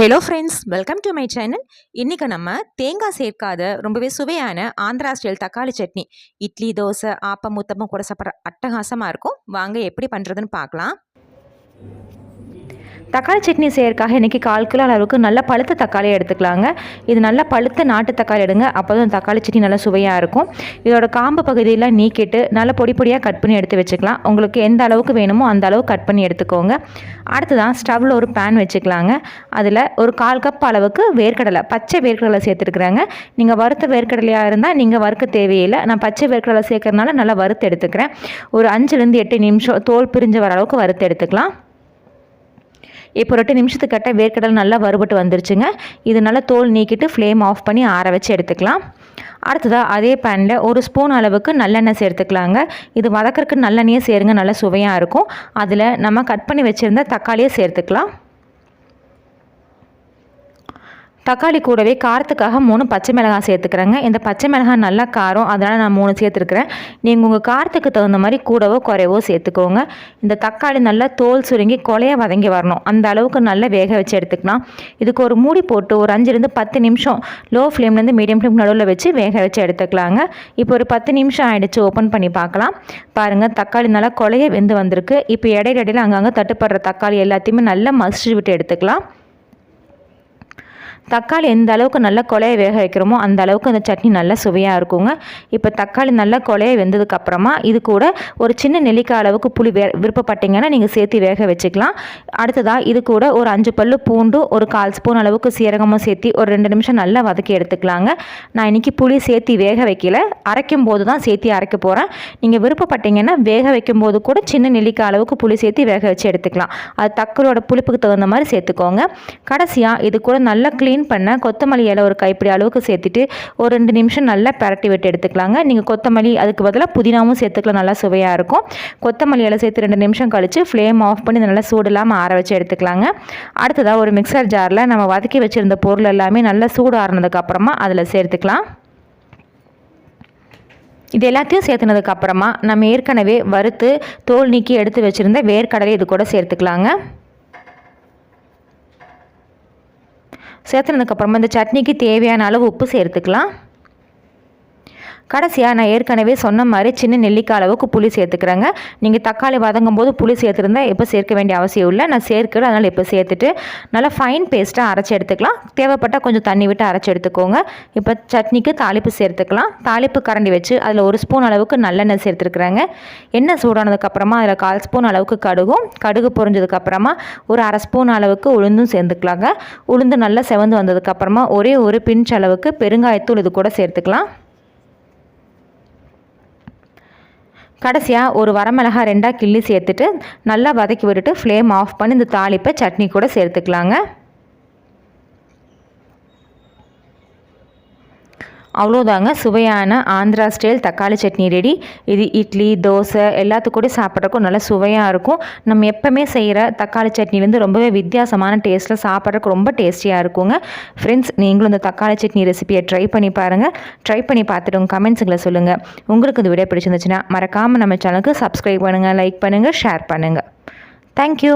Hello friends welcome to my channel இன்றைக்கி நம்ம தேங்காய் சேர்க்காத ரொம்பவே சுவையான ஆந்திரா ஸ்டைல் தக்காளி சட்னி. இட்லி தோசை ஆப்பம் முத்தப்பம் கூட சாப்பிட்ற அட்டகாசமாக இருக்கும். வாங்க எப்படி பண்ணுறதுன்னு பார்க்கலாம். தக்காளி சட்னி செய்யறதுக்காக இன்றைக்கி கால் கிலோ அளவுக்கு நல்ல பழுத்த தக்காளி எடுத்துக்கலாங்க. இது நல்லா பழுத்த நாட்டு தக்காளி எடுங்க. அப்போ தான் தக்காளி சட்னி நல்லா சுவையாக இருக்கும். இதோட காம்பு பகுதியெல்லாம் நீக்கிட்டு நல்லா பொடி பொடியாக கட் பண்ணி எடுத்து வச்சுக்கலாம். உங்களுக்கு எந்த அளவுக்கு வேணுமோ அந்த அளவு கட் பண்ணி எடுத்துக்கோங்க. அடுத்ததான் ஸ்டவ்வில் ஒரு பேன் வச்சுக்கலாங்க. அதில் ஒரு கால் கப் அளவுக்கு வேர்க்கடலை பச்சை வேர்க்கடலை சேர்த்துருக்குறாங்க. நீங்கள் வறுத்த வேர்க்கடலையாக இருந்தால் நீங்கள் வறுக்க தேவையில்லை. நான் பச்சை வேர்க்கடலை சேர்க்கறதுனால நல்லா வறுத்து எடுத்துக்கிறேன். ஒரு அஞ்சுலேருந்து எட்டு நிமிஷம் தோல் பிரிஞ்சு வர அளவுக்கு வறுத்து எடுத்துக்கலாம். இப்போ ரெண்டு நிமிஷத்துக்கு கட்ட வேர்க்கடலை நல்லா வறுபட்டு வந்துருச்சுங்க. இது நல்லா தோல் நீக்கிட்டு ஃப்ளேம் ஆஃப் பண்ணி ஆற வச்சு எடுத்துக்கலாம். அடுத்ததாக அதே பேனில் ஒரு ஸ்பூன் அளவுக்கு நல்லெண்ணெய் சேர்த்துக்கலாங்க. இது வதக்கறக்கு நல்லெண்ணெயே சேருங்க நல்லா சுவையாக இருக்கும். அதில் நம்ம கட் பண்ணி வச்சுருந்த தக்காளியை சேர்த்துக்கலாம். தக்காளி கூடவே காரத்துக்காக மூணு பச்சை மிளகாய் சேர்த்துக்கிறேங்க. இந்த பச்சை மிளகாய் நல்லா காரம் அதனால் நான் மூணு சேர்த்துருக்குறேன். நீங்கள் உங்கள் காரத்துக்கு தகுந்த மாதிரி கூடவோ குறைவோ சேர்த்துக்கோங்க. இந்த தக்காளி நல்லா தோல் சுருங்கி கொலையை வதங்கி வரணும். அந்த அளவுக்கு நல்லா வேக வச்சு எடுத்துக்கலாம் இதுக்கு ஒரு மூடி போட்டு ஒரு அஞ்சுலேருந்து பத்து நிமிஷம் லோ ஃப்ளேம்லேருந்து மீடியம் ஃப்ளேம் நடுவில் வச்சு வேக வச்சு எடுத்துக்கலாங்க. இப்போ ஒரு பத்து நிமிஷம் ஆகிடுச்சு ஓப்பன் பண்ணி பார்க்கலாம். பாருங்கள் தக்காளி நல்லா கொலையை வெந்து வந்திருக்கு. இப்போ இடையில இடையில அங்கங்கே தட்டுப்படுற தக்காளி எல்லாத்தையுமே நல்லா மசிச்சு விட்டு எடுத்துக்கலாம். தக்காளி எந்த அளவுக்கு நல்லா கொலையை வேக வைக்கிறோமோ அந்த அளவுக்கு அந்த சட்னி நல்லா சுவையாக இருக்குங்க. இப்போ தக்காளி நல்லா கொலையை வெந்ததுக்கப்புறமா இது கூட ஒரு சின்ன நெல்லிக்காய் அளவுக்கு புளி வே விருப்பப்பட்டீங்கன்னா நீங்கள் சேர்த்து வேக வச்சுக்கலாம். அடுத்ததாக இது கூட ஒரு அஞ்சு பல்லு பூண்டு ஒரு கால் ஸ்பூன் அளவுக்கு சீரகமும் சேர்த்து ஒரு ரெண்டு நிமிஷம் நல்லா வதக்கி எடுத்துக்கலாங்க. நான் இன்றைக்கி புளி சேர்த்து வேக வைக்கல. அரைக்கும் போது தான் சேர்த்து அரைக்க போகிறேன் நீங்கள் விருப்பப்பட்டீங்கன்னா வேக வைக்கும் போது கூட சின்ன நெல்லிக்காய் அளவுக்கு புளி சேர்த்து வேக வச்சு எடுத்துக்கலாம். அது தக்களோட புளிப்புக்கு தகுந்த மாதிரி சேர்த்துக்கோங்க. கடைசியாக இது கூட நல்லா க்ளீன் பண்ண கொத்தமல்லி இலை ஒரு கைப்பிடி அளவுக்கு சேர்த்துட்டு ஒரு ரெண்டு நிமிஷம் நல்லா பரட்டி விட்டு எடுத்துக்கலாங்க. நீங்கள் கொத்தமல்லி அதுக்கு பதிலாக புதினாவும் சேர்த்துக்கலாம் நல்லா சுவையாக இருக்கும். கொத்தமல்லி இலை சேர்த்து ரெண்டு நிமிஷம் கழித்து ஃப்ளேம் ஆஃப் பண்ணி நல்லா சூடு இல்லாமல் ஆற வச்சு எடுத்துக்கலாங்க. அடுத்ததாக ஒரு மிக்சர் ஜாரில் நம்ம வதக்கி வச்சுருந்த பொருள் எல்லாமே நல்லா சூடு ஆறுனதுக்கப்புறமா அதில் சேர்த்துக்கலாம். இது எல்லாத்தையும் சேர்த்துனதுக்கப்புறமா நம்ம ஏற்கனவே வறுத்து தோல் நீக்கி எடுத்து வச்சுருந்த வேர்க்கடலை இது கூட சேர்த்துக்கலாங்க. சேர்த்துனதுக்கப்புறமா இந்த சட்னிக்கு தேவையான அளவு உப்பு சேர்த்துக்கலாம். கடைசியாக நான் ஏற்கனவே சொன்ன மாதிரி சின்ன நெல்லிக்காய் அளவுக்கு புளி சேர்த்துக்கிறேங்க. நீங்கள் தக்காளி வதங்கும் போது புளி சேர்த்துருந்தா இப்போ சேர்க்க வேண்டிய அவசியம் இல்லை. நான் சேர்க்கல அதனால் இப்போ சேர்த்துட்டு நல்லா ஃபைன் பேஸ்ட்டாக அரைச்சி எடுத்துக்கலாம். தேவைப்பட்டால் கொஞ்சம் தண்ணி விட்டு அரைச்சி எடுத்துக்கோங்க. இப்போ சட்னிக்கு தாளிப்பு சேர்த்துக்கலாம். தாளிப்பு கரண்டி வச்சு அதில் ஒரு ஸ்பூன் அளவுக்கு நல்லெண்ணெய் சேர்த்துருக்குறாங்க. எண்ணெய் சூடானதுக்கப்புறமா அதில் கால் ஸ்பூன் அளவுக்கு கடுகும். கடுகு பொரிஞ்சதுக்கப்புறமா ஒரு அரை ஸ்பூன் அளவுக்கு உளுந்தும் சேர்த்துக்கலாங்க உளுந்து நல்லா செவந்து வந்ததுக்கப்புறமா ஒரே ஒரு பிஞ்ச் அளவுக்கு பெருங்காயத்தூள் இது கூட சேர்த்துக்கலாம். கடைசியாக ஒரு வரமிளகா ரெண்டாக கிள்ளி சேர்த்துட்டு நல்லா வதக்கி விட்டுட்டு ஃப்ளேம் ஆஃப் பண்ணி இந்த தாளிப்பை சட்னி கூட சேர்த்துக்கலாங்க. அவ்வளோதாங்க சுவையான ஆந்திரா ஸ்டைல் தக்காளி சட்னி ரெடி இது இட்லி தோசை எல்லாத்துக்கூட சாப்பிட்றக்கும் நல்லா சுவையாக இருக்கும். நம்ம எப்போவுமே செய்கிற தக்காளி சட்னி வந்து ரொம்பவே வித்தியாசமான டேஸ்ட்டில் சாப்பிட்றதுக்கு ரொம்ப டேஸ்டியாக இருக்குங்க. ஃப்ரெண்ட்ஸ் நீங்களும் இந்த தக்காளி சட்னி ரெசிபியை ட்ரை பண்ணி பாருங்கள் ட்ரை பண்ணி பார்த்துட்டு உங்கள் கமெண்ட்ஸுங்களை சொல்லுங்கள் உங்களுக்கு இந்த வீடியோ பிடிச்சிருந்துச்சுன்னா மறக்காமல் நம்ம சேனலுக்கு சப்ஸ்கிரைப் பண்ணுங்கள் லைக் பண்ணுங்கள் ஷேர் பண்ணுங்கள் தேங்க்யூ